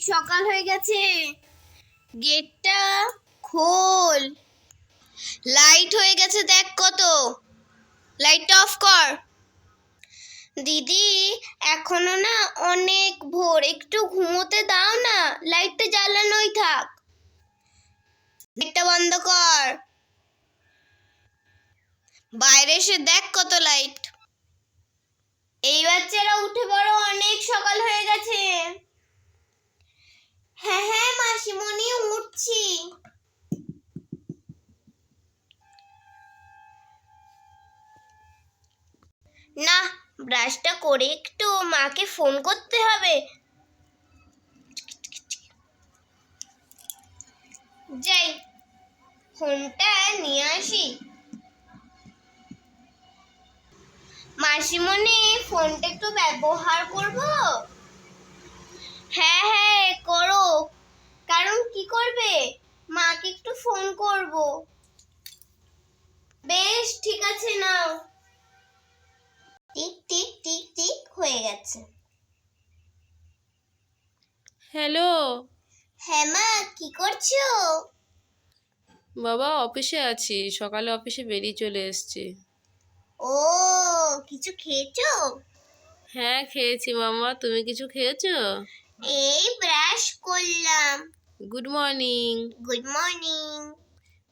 সকাল হয়ে গেছে। গেটটা খোল। লাইট হয়ে গেছে, দেখ কত। লাইটটা অফ কর। দিদি, এখনও না অনেক ভোর। একটু ঘুমোতে দাও না। লাইটটা জ্বালানোই থাক। লাইটটা বন্ধ কর। বাইরে এসে দেখ কত লাইট। এই বাচ্চারা উঠে বড় অনেক সকাল হয়ে গেছে। হ্যাঁ হ্যাঁ মাসিমণি, উঠছি। না, ব্রাশটা করে একটু মাকে ফোন করতে হবে। যাই, ফোনটা নিয়ে আসি। মাসিমণি, ফোনটা একটু ব্যবহার করব? হ্যাঁ হ্যাঁ করো। কারণ কি করবে? মাকে একটু ফোন করব। বেশ ঠিক আছে নাও। টিক টিক টিক টিক হয়ে গেছে। হ্যালো। হ্যাঁ মা কি করছ? বাবা অফিসে আছি। সকালে অফিসে বেরিয়ে চলে এসেছি। ও কিছু খেয়েছো? হ্যাঁ খেয়েছি মামা তুমি কিছু খেয়েছো? এই ব্রাশ করলাম। গুড মর্নিং গুড মর্নিং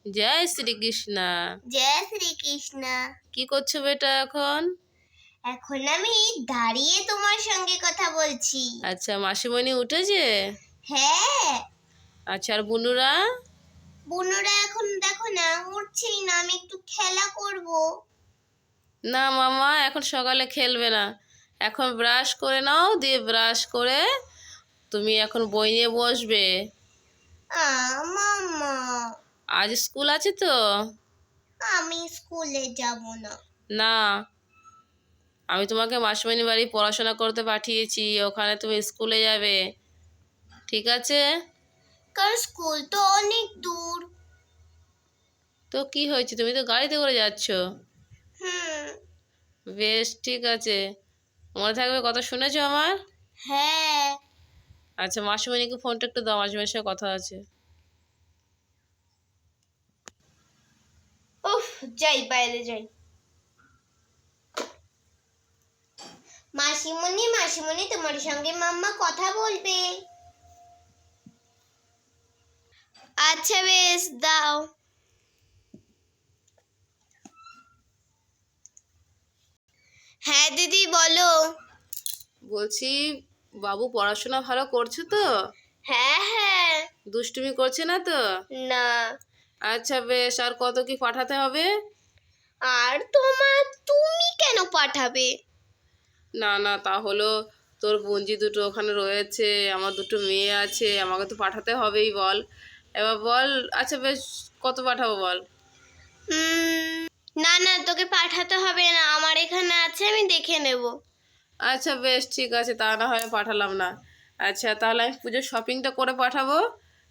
জয় শ্রীকৃষ্ণা জয় শ্রী শ্রীকৃষ্ণ কি করছ বেটা এখন? এখন আমি দাঁড়িয়ে তোমার সঙ্গে কথা বলছি। আচ্ছা মাসিমণি উঠেছে? হ্যাঁ। আচ্ছা আর বুনুরা? বুনুরা এখন দেখো না উঠছেই না আমি একটু খেলা করব। না মামা এখন সকালে খেলবে না। এখন ব্রাশ করে নাও দিয়ে ব্রাশ করে তুমি এখন বই নিয়ে বসবে? আজ স্কুল আছে তো? আমি স্কুলে যাব না। না। আমি তোমাকে মাসিমণি বাড়ি পড়াশোনা করতে পাঠিয়েছি ওখানে তুমি স্কুলে যাবে। ঠিক আছে? কারণ স্কুল তো অনেক দূর। তো কি হয়েছে? তুমি তো গাড়িতে করে যাচ্ছ। বেশ ঠিক আছে। মনে থাকবে কথা শুনেছো আমার? হ্যাঁ। আচ্ছা মাসিমণিকে ফোনটা একটু দাও মাসিমণির সঙ্গে কথা আছে। উফ যাই বাইরে যাই। মাসিমণি মাসিমণি তোমার সঙ্গে মাম্মা কথা বলবে। আচ্ছা বেশ দাও। হ্যাঁ দিদি বলো। বলছি বাবু পড়াশোনা ভালো করছ তো? হ্যাঁ হ্যাঁ। দুষ্টুমি করছে না তো? না। আচ্ছা বেশ আর কত কি পাঠাতে হবে? আর তোমার তুমি কেন পাঠাবে? না না তা হলো তোর বঞ্জি দুটো ওখানে রয়েছে আমার দুটো মেয়ে আছে আমাকে তো পাঠাতে হবেই বল। এবার বল আচ্ছা বেশ কত পাঠাবো বল? না না তোকে পাঠাতে হবে না আমার এখানে আছে আমি দেখে নেব। আচ্ছা বেশ ঠিক আছে তা না হয় পাঠালাম না। আচ্ছা তাহলে আমি পুজোর শপিংটা করে পাঠাবো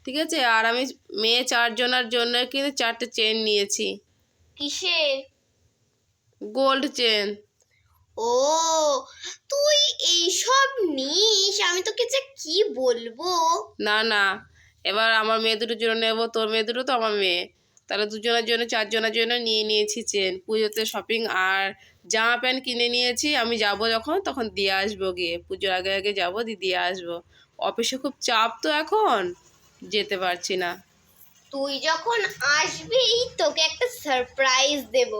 ঠিক আছে? আর আমি মেয়ে চারজনের জন্য কিন্তু চারটে চেন নিয়েছি। কিসের? গোল্ড চেন ও তুই এইসব নিস? আমি তোকে যে কি বলব? না না এবার আমার মেয়ে দুটোর জন্য নেব তোর মেয়ে দুটো তো আমার মেয়ে। তাহলে দুজনের জন্য চারজনের জন্য নিয়ে নিয়েছি চেন। পুজোতে শপিং আর জামা প্যান্ট কিনে নিয়েছি আমি যাব যখন তখন দিয়ে আসব গিয়ে। পুজোর আগে আগে যাব দিয়ে দিয়ে আসব। অফিসে খুব চাপ তো এখন যেতে পারছি না। তুই যখন আসবি তোকে একটা সারপ্রাইজ দেব।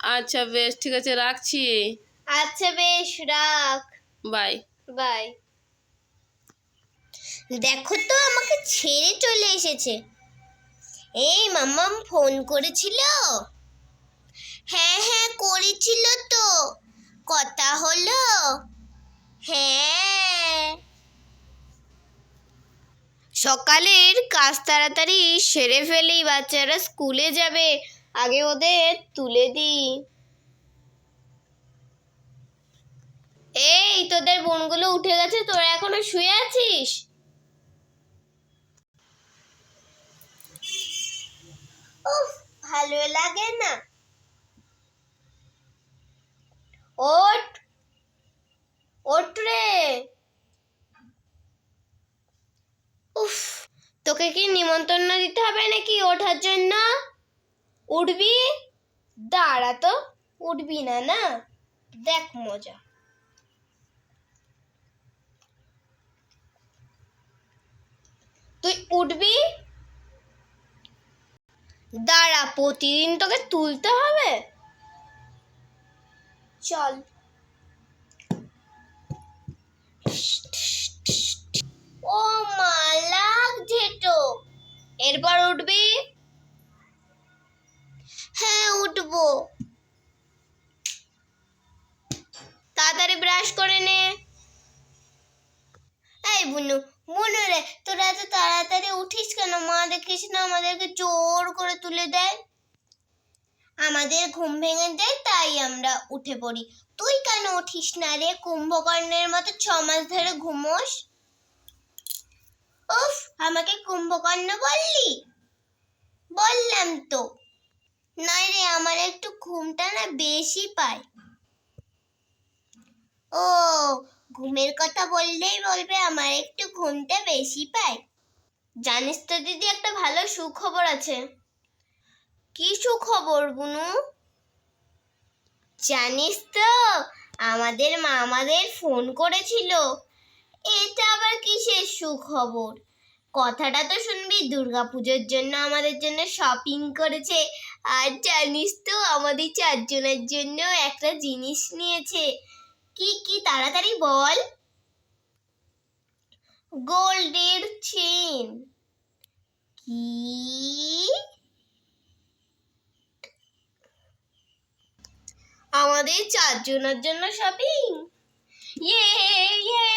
আচ্ছা বেশ ঠিক আছে রাখছি। আচ্ছা বেশ রাখ। বাই। বাই। দেখো তো আমাকে ছেড়ে চলে এসেছে। এই মাম্মাম ফোন করেছিল? হ্যাঁ হ্যাঁ করেছিল তো। কথা হলো? হ্যাঁ। সকালের কাজ তাড়াতাড়ি সেরে ফেলেই বাচ্চারা স্কুলে যাবে। আগে ওদের তুলে দিই। এই, তোদের বোনগুলো উঠে গেছে, তোরা এখনও শুয়ে আছিস উফ ভালো লাগে না। ওঠ ওঠ রে। উফ, তোকে কি নিমন্ত্রণ দিতে হবে নাকি ওঠার জন্য? উঠবি? দাঁড়া তো, উঠবি না না? দেখ মজা। তুই উঠবি? দাঁড়া প্রতিদিন তোকে তুলতে হবে? চল। ও মা, লাগছে এরপর উঠবি? হ্যাঁ উঠবো। তাড়াতাড়ি ব্রাশ করে নে। এই বুনু বুনু রে, তোরা এত তাড়াতাড়ি উঠিস কেন? মা দেখিস না আমাদেরকে জোর করে তুলে দেয়? আমাদের ঘুম ভেঙে দেয় তাই আমরা উঠে পড়ি। তুই কেন উঠিস না রে? কুম্ভকর্ণের মতো ছ মাস ধরে ঘুমোস? উফ, আমাকে কুম্ভকর্ণ বললি? বললাম তো। নয় রে, আমার একটু ঘুমটা না বেশি পায়। ও ঘুমের কথা বললেই বলবে, আমার একটু ঘুমটা বেশি পায়। জানিস তো দিদি, একটা ভালো সুখবর আছে। কি সুখবর, বুনু? জানিস তো, আমাদের মা আমাদের ফোন করেছিল। এটা আবার কিসের সুখবর? কথাটা তো শুনবি, দুর্গাপুজোর জন্য আমাদের জন্য শপিং করেছে। আর জানিস তো, আমাদের চারজনের জন্য একটা জিনিস নিয়েছে। কি কি, তাড়াতাড়ি বল। গোল্ডের চেন কি? আমাদের চারজনের জন্য শপিং ইয়ে ইয়ে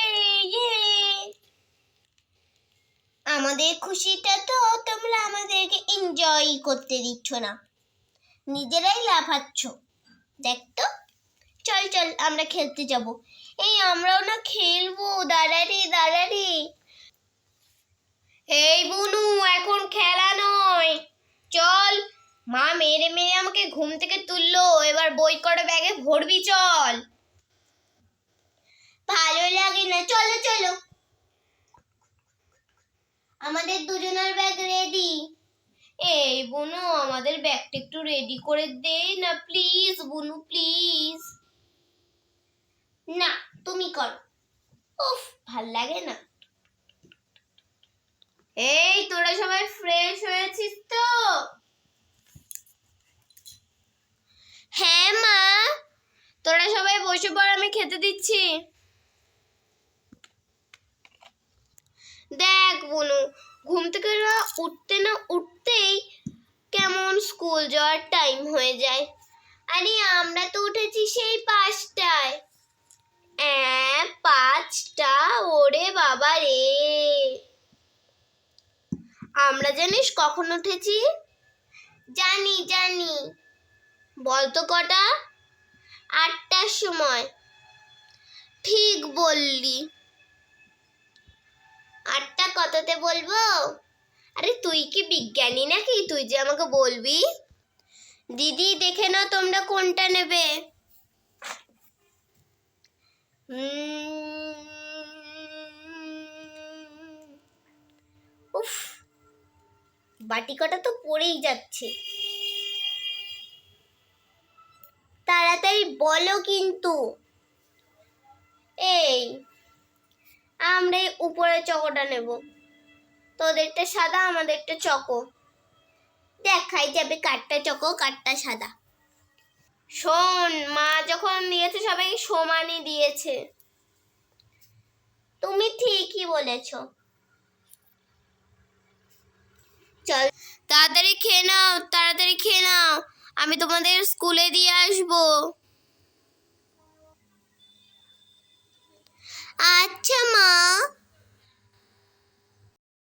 ইয়ে। আমাদের খুশিটা তো তোমরা আমাদেরকে এনজয় করতে দিচ্ছ না। নিজেরাই লাফাচ্ছ। দেখ তো। আমরা খেলতে যাব। এই, আমরাও না খেলব। দাঁড়ারে দাঁড়ারে। এই বুনু, এখন খেলা নয়। চল, মা মেরে মেরে আমাকে ঘুম থেকে তুললো। এবার বই করে ব্যাগে ভরবি, চল। ভালো লাগে না। চলো চলো। আমাদের দুজনের ব্যাগ রেডি এই বুনু, আমাদের ব্যাগটা একটু রেডি করে দে না প্লিজ বুনু প্লিজ না, তুমি করো। উফ, ভালো লাগে না। এই, তোরা সবাই ফ্রেশ হয়েছিস তো? হ্যাঁ মা। তোরা সবাই বসে পড়, আমি খেতে দিচ্ছি। দেখ, বনু, ঘুম থেকে উঠতে না উঠতেই কেমন স্কুল যাওয়ার টাইম হয়ে যায়। আরে, আমরা তো উঠেছি সেই পাঁচটায়। পাঁচটা, ওরে বাবা রে। আমরা জানিস কখন উঠেছি? জানি জানি। বলতো কটা? আটটার সময়। ঠিক বললি। আটটা কততে বলব? আরে তুই কি বিজ্ঞানী নাকি? তুই যে আমাকে বলবি? দিদি, দেখে নাও তোমরা কোনটা নেবে। উফ বাটি কটা তো পড়েই যাচ্ছে। তাড়াতাড়ি বলো কিন্তু। এই, আমরা এই উপরে চকোটা নেব। তোদেরটা সাদা, আমাদেরটা চকো। দেখাই যাবে কাঠটা চকো কাঠটা সাদা। শোন, মা যখন দিয়েছে সবাই সমানই দিয়েছে। তুমি ঠিকই বলেছ। চল, তাড়াতাড়ি খেয়ে নাও, তাড়াতাড়ি খেয়ে নাও। আমি তোমাদের স্কুলে দিয়ে আসব। আচ্ছা মা।